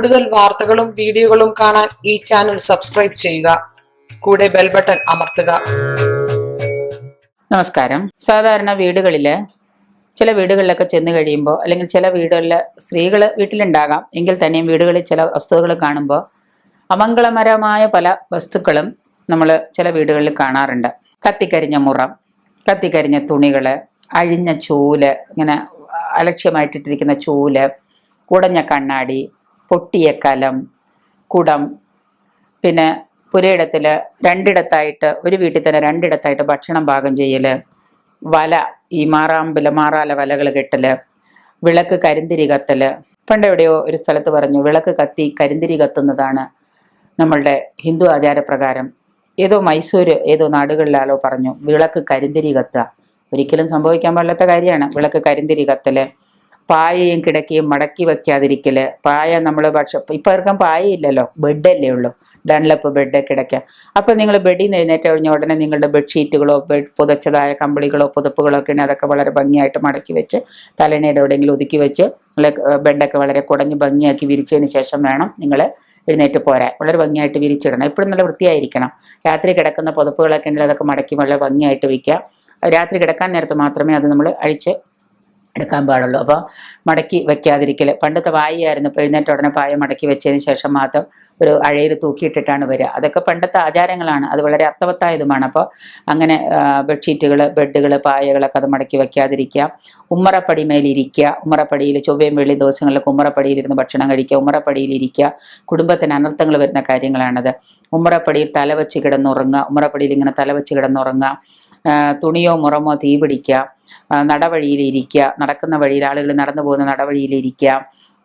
കൂടുതൽ വാർത്തകളും വീഡിയോകളും കാണാൻ ഈ ചാനൽ സബ്സ്ക്രൈബ് ചെയ്യുക. കൂടെ ബെൽ ബട്ടൺ അമർത്തുക. നമസ്കാരം. സാധാരണ വീടുകളിൽ ചില വീടുകളിലൊക്കെ ചെന്ന് കഴിയുമ്പോൾ അല്ലെങ്കിൽ ചില വീടുകളിൽ സ്ത്രീകൾ വീട്ടിലുണ്ടാകാം. എങ്കിൽ തന്നെയും വീടുകളിൽ ചില വസ്തുക്കൾ കാണുമ്പോൾ അമംഗളമരമായ പല വസ്തുക്കളും നമ്മൾ ചില വീടുകളിൽ കാണാറുണ്ട്. കത്തിക്കരിഞ്ഞ മുറം കത്തിക്കരിഞ്ഞ തുണികൾ അഴിഞ്ഞ ചൂൽ ഇങ്ങനെ അലക്ഷ്യമായിട്ടിട്ടിരിക്കുന്ന ചൂൽ ഉടഞ്ഞ കണ്ണാടി പൊട്ടിയ കലം കുടം പിന്നെ പുരയിടത്തിൽ രണ്ടിടത്തായിട്ട് ഒരു വീട്ടിൽ തന്നെ രണ്ടിടത്തായിട്ട് ഭക്ഷണം പാകം ചെയ്യൽ വല ഈ മാറാമ്പിൽ മാറാല വലകൾ കെട്ടൽ വിളക്ക് കരിന്തിരി കത്തൽ പണ്ട് എവിടെയോ ഒരു സ്ഥലത്ത് പറഞ്ഞു വിളക്ക് കത്തി കരിന്തിരി കത്തുന്നതാണ് നമ്മളുടെ ഹിന്ദു ആചാരപ്രകാരം. ഏതോ മൈസൂര് ഏതോ നാടുകളിലാലോ പറഞ്ഞു വിളക്ക് കരിന്തിരി കത്തുക. ഒരിക്കലും സംഭവിക്കാൻ പാടില്ലാത്ത കാര്യമാണ് വിളക്ക് കരിന്തിരി കത്തൽ. പായയും കിടക്കയും മടക്കി വെക്കാതിരിക്കൽ പായ നമ്മൾ ഭക്ഷ ഇപ്പം ആർക്കും പായയില്ലല്ലോ. ബെഡല്ലേ ഉള്ളൂ. ഡൺലപ്പ് ബെഡ് കിടക്ക. അപ്പം നിങ്ങൾ ബെഡിൽ നിന്ന് എഴുന്നേറ്റ് കഴിഞ്ഞ ഉടനെ നിങ്ങളുടെ ബെഡ്ഷീറ്റുകളോ ബെഡ് പുതച്ചതായ കമ്പിളികളോ പുതപ്പുകളോ ഒക്കെ അതൊക്കെ വളരെ ഭംഗിയായിട്ട് മടക്കി വെച്ച് തലേണയുടെ എവിടെയെങ്കിലും ഒതുക്കി വെച്ച് നിങ്ങളെ ബെഡൊക്കെ വളരെ കുടഞ്ഞ് ഭംഗിയാക്കി വിരിച്ചതിന് ശേഷം വേണം നിങ്ങൾ എഴുന്നേറ്റ് പോരാൻ. വളരെ ഭംഗിയായിട്ട് വിരിച്ചിടണം. എപ്പോഴും നല്ല വൃത്തിയായിരിക്കണം. രാത്രി കിടക്കുന്ന പുതപ്പുകളൊക്കെ ഉണ്ടെങ്കിൽ അതൊക്കെ മടക്കി വളരെ ഭംഗിയായിട്ട് വയ്ക്കുക രാത്രി കിടക്കാൻ നേരത്ത് മാത്രമേ അത് നമ്മൾ അഴിച്ച് എടുക്കാൻ പാടുള്ളൂ. അപ്പോൾ മടക്കി വെക്കാതിരിക്കൽ പണ്ടത്തെ വായിയായിരുന്നു. എഴുന്നേറ്റ ഉടനെ പായ മടക്കി വെച്ചതിന് ശേഷം മാത്രം ഒരു അഴയിൽ തൂക്കിയിട്ടിട്ടാണ് വരിക. അതൊക്കെ പണ്ടത്തെ ആചാരങ്ങളാണ്. അത് വളരെ അർത്ഥവത്തായതുമാണ്. അപ്പോൾ അങ്ങനെ ബെഡ്ഷീറ്റുകൾ ബെഡുകൾ പായകളൊക്കെ അത് മടക്കി വെക്കാതിരിക്കുക. ഉമ്മറപ്പടി മേലിരിക്കുക ഉമ്മറപ്പടിയിൽ ചൊവ്വയും വെള്ളി ദിവസങ്ങളിലൊക്കെ ഉമ്മറപ്പടിയിലിരുന്ന് ഭക്ഷണം കഴിക്കുക. ഉമ്മറപ്പടിയിൽ ഇരിക്കുക. കുടുംബത്തിന് അനർത്ഥങ്ങൾ വരുന്ന കാര്യങ്ങളാണത്. ഉമ്മറപ്പടിയിൽ തലവെച്ച് കിടന്നുറങ്ങുക. ഉമ്മറപ്പടിയിൽ ഇങ്ങനെ തലവെച്ച് കിടന്നുറങ്ങുക. തുണിയോ മുറമോ തീ പിടിക്കുക ഇരിക്കുക നടക്കുന്ന വഴിയിൽ ആളുകൾ നടന്നു പോകുന്ന നടവഴിയിൽ ഇരിക്കുക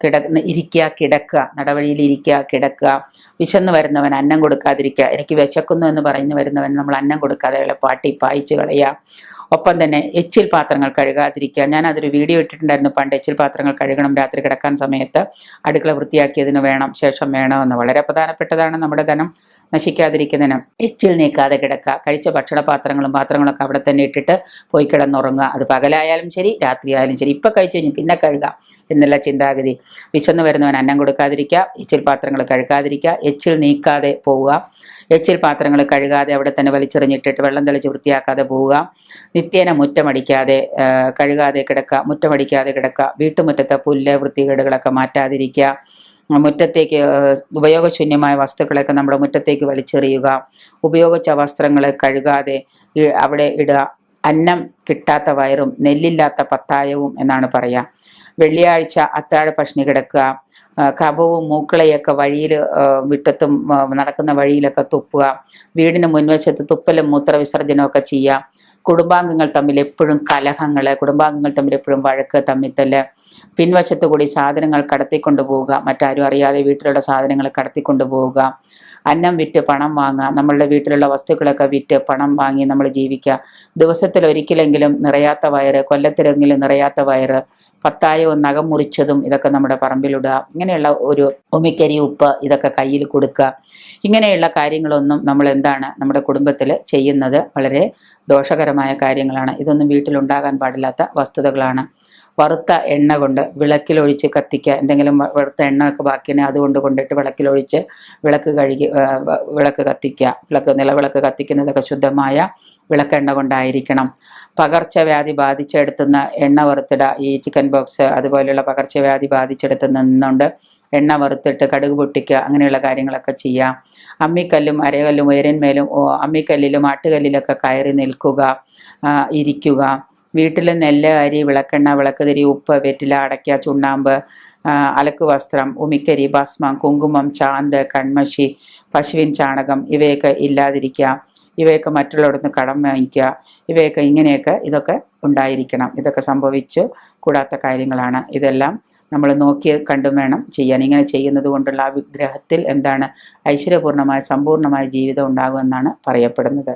കിടന്ന് ഇരിക്കുക കിടക്കുക നടവഴിയിൽ ഇരിക്കുക കിടക്കുക വിശന്ന് വരുന്നവൻ അന്നം കൊടുക്കാതിരിക്കുക എനിക്ക് വിശക്കുന്നു എന്ന് പറഞ്ഞു വരുന്നവൻ നമ്മൾ അന്നം കൊടുക്കാതെ പാട്ടി പായിച്ചു കളയുക ഒപ്പം തന്നെ എച്ചിൽ പാത്രങ്ങൾ കഴുകാതിരിക്കുക. ഞാൻ അതൊരു വീഡിയോ ഇട്ടിട്ടുണ്ടായിരുന്നു പണ്ട് എച്ചിൽ പാത്രങ്ങൾ കഴുകണം രാത്രി കിടക്കാൻ സമയത്ത്. അടുക്കള വൃത്തിയാക്കിയതിന് വേണം ശേഷം വേണമെന്ന്. വളരെ പ്രധാനപ്പെട്ടതാണ് നമ്മുടെ ധനം നശിക്കാതിരിക്കുന്നതിന്. എച്ചിൽ നീക്കാതെ കിടക്കുക കഴിച്ച ഭക്ഷണ പാത്രങ്ങളും പാത്രങ്ങളൊക്കെ അവിടെ തന്നെ ഇട്ടിട്ട് പോയി കിടന്നുറങ്ങുക. അത് പകലായാലും ശരി രാത്രിയായാലും ശരി. ഇപ്പം കഴിച്ചു കഴിഞ്ഞു പിന്നെ കഴുകാം എന്നുള്ള ചിന്താഗതി. വിശന്ന് വരുന്നവൻ അന്നം കൊടുക്കാതിരിക്കുക എച്ചിൽ പാത്രങ്ങൾ കഴുകാതിരിക്കുക എച്ചിൽ നീക്കാതെ പോവുക. എച്ചിൽ പാത്രങ്ങൾ കഴുകാതെ അവിടെ തന്നെ വലിച്ചെറിഞ്ഞിട്ടിട്ട് വെള്ളം തെളിച്ച് വൃത്തിയാക്കാതെ പോവുക. നിത്യേന മുറ്റമടിക്കാതെ കഴുകാതെ കിടക്കുക മുറ്റമടിക്കാതെ കിടക്കുക വീട്ടുമുറ്റത്തെ പുല്ല് വൃത്തികേടുകളൊക്കെ മാറ്റാതിരിക്കുക മുറ്റത്തേക്ക് ഉപയോഗശൂന്യമായ വസ്തുക്കളൊക്കെ നമ്മുടെ മുറ്റത്തേക്ക് വലിച്ചെറിയുക ഉപയോഗിച്ച വസ്ത്രങ്ങൾ കഴുകാതെ അവിടെ ഇടുക. അന്നം കിട്ടാത്ത വയറും നെല്ലില്ലാത്ത പത്തായവും എന്നാണ് പറയുക വെള്ളിയാഴ്ച അത്താഴ പഷ്ണി കിടക്കുക ആ, കഫവും മൂക്കളയൊക്കെ വഴിയിൽ വിട്ടത്തും നടക്കുന്ന വഴിയിലൊക്കെ തുപ്പുക വീടിന് മുൻവശത്ത് തുപ്പലും മൂത്രവിസർജനമൊക്കെ ചെയ്യുക. കുടുംബാംഗങ്ങൾ തമ്മിൽ എപ്പോഴും കലഹങ്ങൾ കുടുംബാംഗങ്ങൾ തമ്മിൽ എപ്പോഴും വഴക്ക് തമ്മിത്തൽ പിൻവശത്തു കൂടി സാധനങ്ങൾ കടത്തിക്കൊണ്ടു പോവുക മറ്റാരും അറിയാതെ വീട്ടിലുള്ള സാധനങ്ങൾ കടത്തിക്കൊണ്ടു പോവുക അന്നം വിറ്റ് പണം വാങ്ങുക നമ്മളുടെ വീട്ടിലുള്ള വസ്തുക്കളൊക്കെ വിറ്റ് പണം വാങ്ങി നമ്മൾ ജീവിക്കുക ദിവസത്തിൽ ഒരിക്കലെങ്കിലും നിറയാത്ത വയറ് കൊല്ലത്തിലെങ്കിലും നിറയാത്ത വയറ് പത്തായവും നഖം മുറിച്ചതും ഇതൊക്കെ നമ്മുടെ പറമ്പിലിടുക. ഇങ്ങനെയുള്ള ഒരു ഉമിക്കരി ഉപ്പ് ഇതൊക്കെ കയ്യിൽ കൊടുക്കുക. ഇങ്ങനെയുള്ള കാര്യങ്ങളൊന്നും നമ്മൾ എന്താണ് നമ്മുടെ കുടുംബത്തിൽ ചെയ്യുന്നത് വളരെ ദോഷകരമായ കാര്യങ്ങളാണ്. ഇതൊന്നും വീട്ടിലുണ്ടാകാൻ പാടില്ലാത്ത വസ്തുതകളാണ്. വറുത്ത എണ്ണ കൊണ്ട് വിളക്കിലൊഴിച്ച് കത്തിക്കുക. എന്തെങ്കിലും വറുത്ത എണ്ണ ഒക്കെ ബാക്കിയാണെങ്കിൽ അതുകൊണ്ട് കൊണ്ടിട്ട് വിളക്കിലൊഴിച്ച് വിളക്ക് കഴുകി വിളക്ക് കത്തിക്കുക. വിളക്ക് നിലവിളക്ക് കത്തിക്കുന്നതൊക്കെ ശുദ്ധമായ വിളക്കെണ്ണ കൊണ്ടായിരിക്കണം. പകർച്ചവ്യാധി ബാധിച്ചെടുത്തുന്ന എണ്ണ വറുത്തിട ഈ ചിക്കൻ ബോക്സ് അതുപോലെയുള്ള പകർച്ചവ്യാധി ബാധിച്ചെടുത്ത് നിന്നുകൊണ്ട് എണ്ണ വറുത്തിട്ട് കടുക് പൊട്ടിക്കുക അങ്ങനെയുള്ള കാര്യങ്ങളൊക്കെ ചെയ്യാം. അമ്മിക്കല്ലും അരകല്ലും ഉയരന്മേലും അമ്മിക്കല്ലിലും ആട്ടുകല്ലിലൊക്കെ കയറി നിൽക്കുക ഇരിക്കുക. വീട്ടിൽ നെല്ല് അരി വിളക്കെണ്ണ വിളക്കുതിരി ഉപ്പ് വെറ്റില അടയ്ക്ക ചുണ്ണാമ്പ് അലക്ക് വസ്ത്രം ഉമിക്കരി ഭസ്മം കുങ്കുമം ചാന്ത് കൺമഷി പശുവിൻ ചാണകം ഇവയൊക്കെ ഇല്ലാതിരിക്കുക. ഇവയൊക്കെ മറ്റുള്ളവിടുന്ന് കടം വാങ്ങിക്കുക. ഇവയൊക്കെ ഇങ്ങനെയൊക്കെ ഇതൊക്കെ ഉണ്ടായിരിക്കണം. ഇതൊക്കെ സംഭവിച്ചു കൂടാത്ത കാര്യങ്ങളാണ്. ഇതെല്ലാം നമ്മൾ നോക്കി കണ്ടും വേണം ചെയ്യാൻ. ഇങ്ങനെ ചെയ്യുന്നത് കൊണ്ടുള്ള ആ വിഗ്രഹത്തിൽ എന്താണ് ഐശ്വര്യപൂർണമായ സമ്പൂർണമായ ജീവിതം ഉണ്ടാകുമെന്നാണ് പറയപ്പെടുന്നത്.